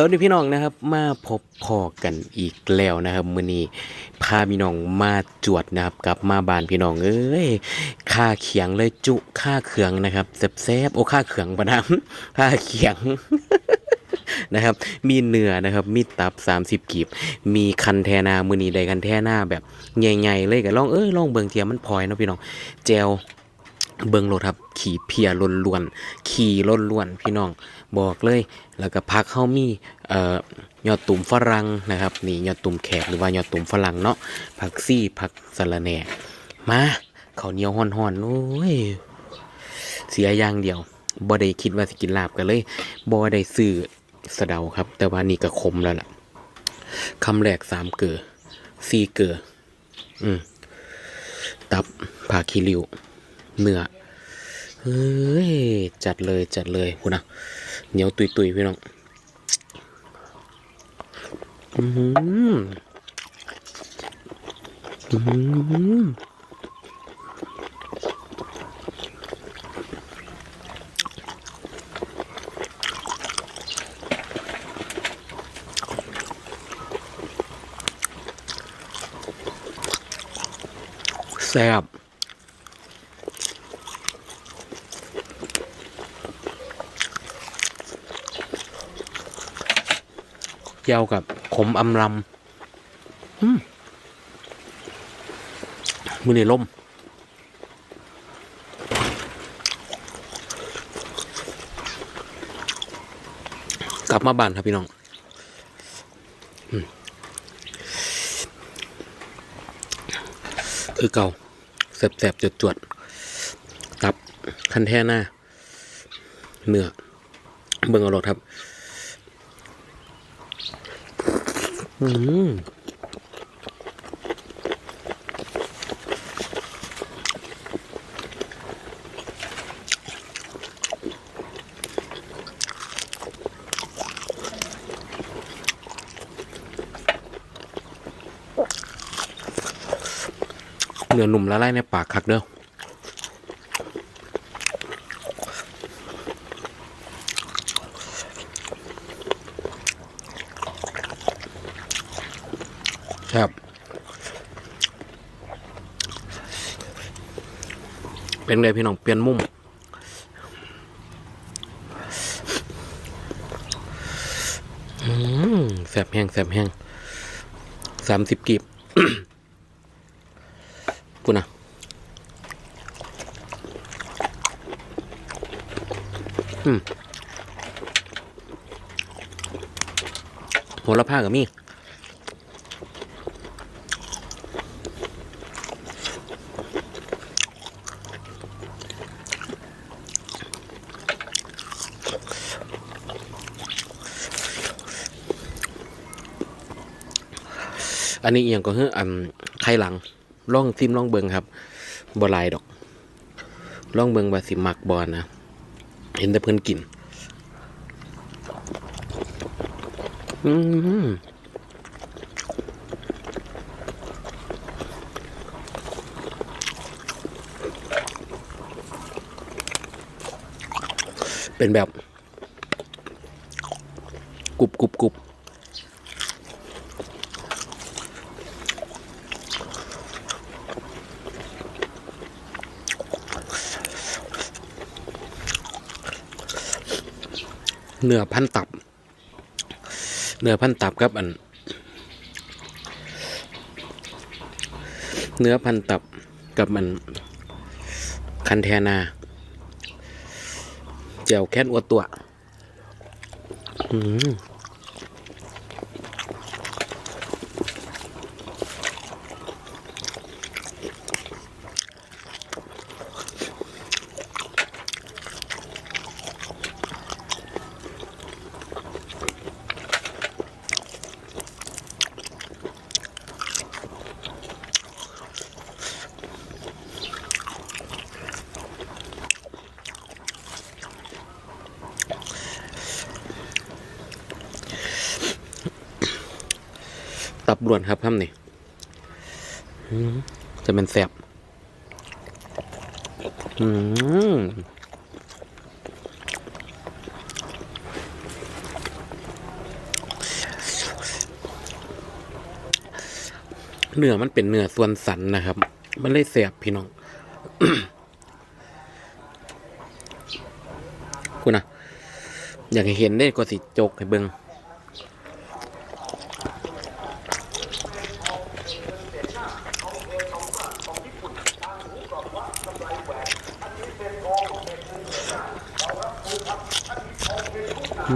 สวัสดีพี่น้องนะครับ มาพบพอกันอีกแล้วนะครับมื้อนี้พาพี่น้องมาจวดนะครับกลับมาบ้านพี่น้องเอ้ยค่าเขียงเลยจุค่าเขืองนะครับแซ่บๆโอ้ค่าเขืองปะนะค่าเขียงนะครับ มีเนื้อนะครับ มีตับ 30กีบ มีคันแทนามือนี้ได้คันแทนาแบบใหญ่ๆเลยก็ลองเอ้ยลองเบิ่งเทียมมันพลอยเนาะพี่น้องแจว เบิงโลดครับ ขี่เพียล้นล้วนๆขี่ล้วนล้วนๆพี่น้องบอกเลย แล้วก็พักเข้ามีเอ่อยอดตุ่มฝรั่งนะครับ นี่ยอดตุ่มแขกหรือว่ายอดตุ่มฝรั่งเนาะผักซี่ผักสะระแหน่มาข้าวเหนียวห่อนๆโอ้ยเสียอย่างเดียวบ่ได้คิดว่าสิกินลาบกันเลยบ่ได้ซื้อสะเดาครับ แต่ว่านี่ก็คมแล้วล่ะคำแรกสามเกลือสี่เกลืออืมตับผักขี้ริ้วเนื้อ ฮ้ย จัดเลยจัดเลยคุณนะเหนียวตุยตุยพี่น้องอือหืออื้อหือแซ่บ เกี่ยวกับขมอำลำอืมมือในล่มกลับมาบ้านครับพี่น้องอคือเก่าแสบๆจวดๆตับคันแท่หน้าเนื้อเบิ่งเอาโลดครับ อืมเนื้อหนุ่มละลายในปากคักเด้อ ครับเป็นไงพี่น้องเปลี่ยนมุมแสบแห้งแสบแห้งสามสิบกีบพูนะอืมโหระพากับมี อันนี้เอียงก็คืออันไข่หลังล่องซิมล่องเบิงครับบลายดอกล่องเบิงว่าสิมักบอลนะเห็นแต่เพิ่อนกินอืมเป็นแบบกรุบกรุบกรุบ เนื้อพันตับ เนื้อพันตับครับอัน เนื้อพันตับกับมัน คันแทนาเจียวแค้นอวดตัว อืม ตับรวนครับครับนี่จะเป็นแสบเนื้อมันเป็นเนื้อส่วนสันนะครับ มันเลยแสบพี่น้อง คุณนะอยากเห็นได้ก็สิจกให้เบิง่ง จะ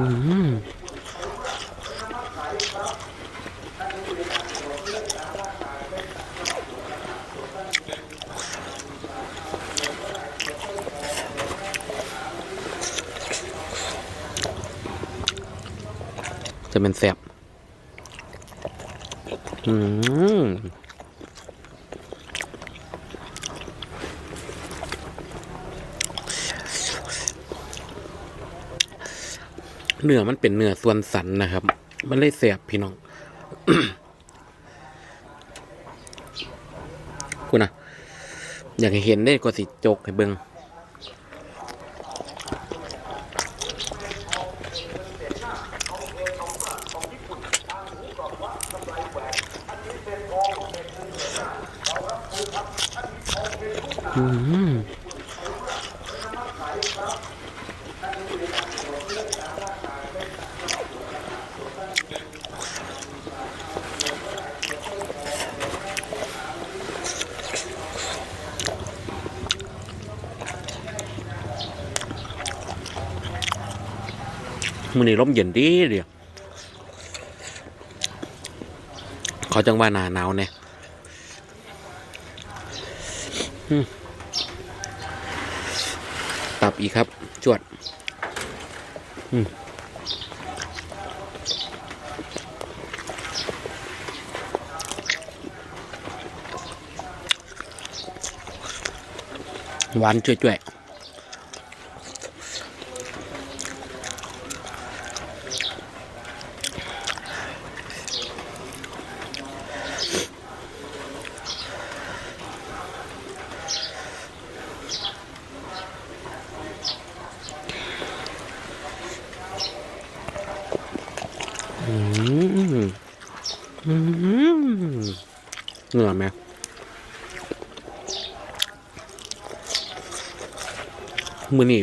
เป็นแสบอืม เนื้อมันเป็นเนื้อส่วนสันนะครับ มันเลยแสบพี่น้อง คุณนะอยากเห็นได้ก็สิจกให้เบิงอืม มือนี้ร่มเย็นดีเดียวเขาจังว่าหนาหนาวเนี่ยตับอีกครับ จวดหวานจ่วยๆ เหงื่อไหมมือนี่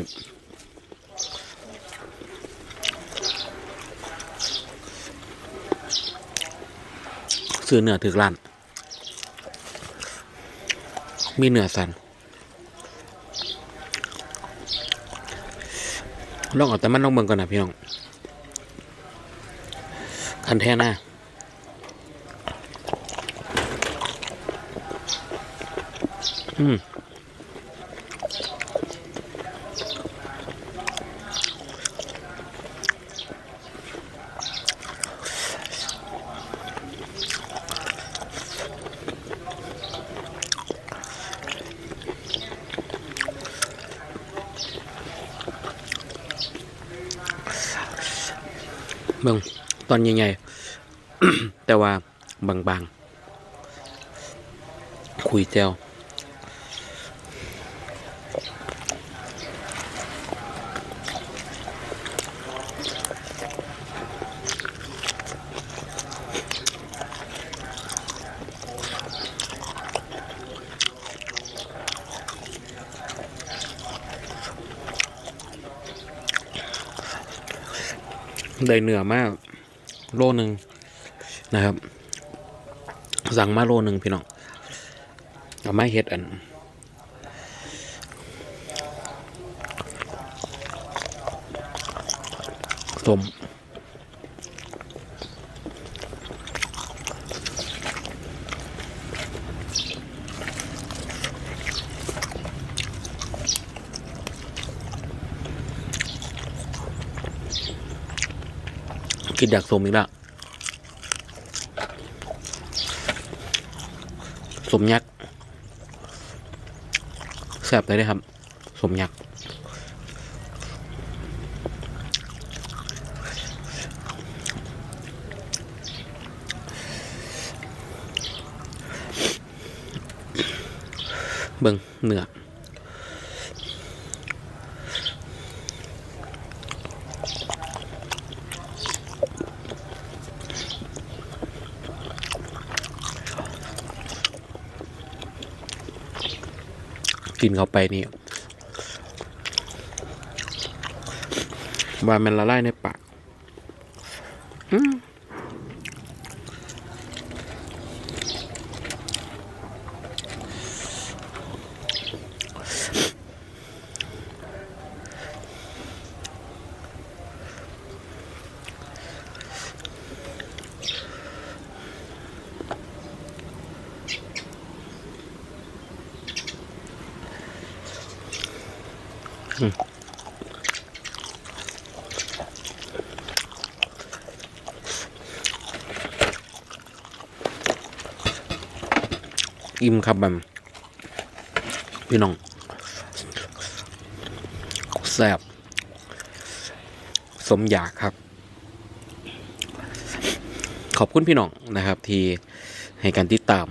ซื้อเนื้อถึกร้าน มีเนื้อสันลองเอาแต่มันลองเบิ่งก่อนนะพี่น้อง คันแท้หน้าอืมเบิ่งตอนใหญ่ๆแต่ว่าบางๆ คุยแจวได้เนื้อมาก โลหนึ่งนะครับ สั่งมาโลหนึ่งพี่น้องเอามาเฮ็ดอันสม คิดอยากสมอีกแล้วสมยักษ์แซ่บเลยนะครับ สมยักษ์เบิ่งเนื้อ กินเข้าไปนี่ว่ามันละลายในป อิ่มครับแบบพี่น้องแซ่บสมอยากครับ ขอบคุณพี่น้องนะครับ ที่ให้การติดตาม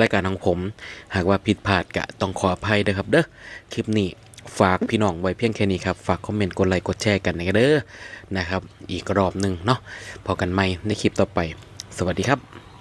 รายการของผม หากว่าผิดพลาดกะต้องขออภัยเด้อครับ เด้อคลิปนี้ ฝากพี่น้องไว้เพียงแค่นี้ครับ ฝากคอมเมนต์กดไลค์กดแชร์กันนะเด้อนะครับ อีกรอบหนึ่งเนาะพอกันใหม่ในคลิปต่อไป สวัสดีครับ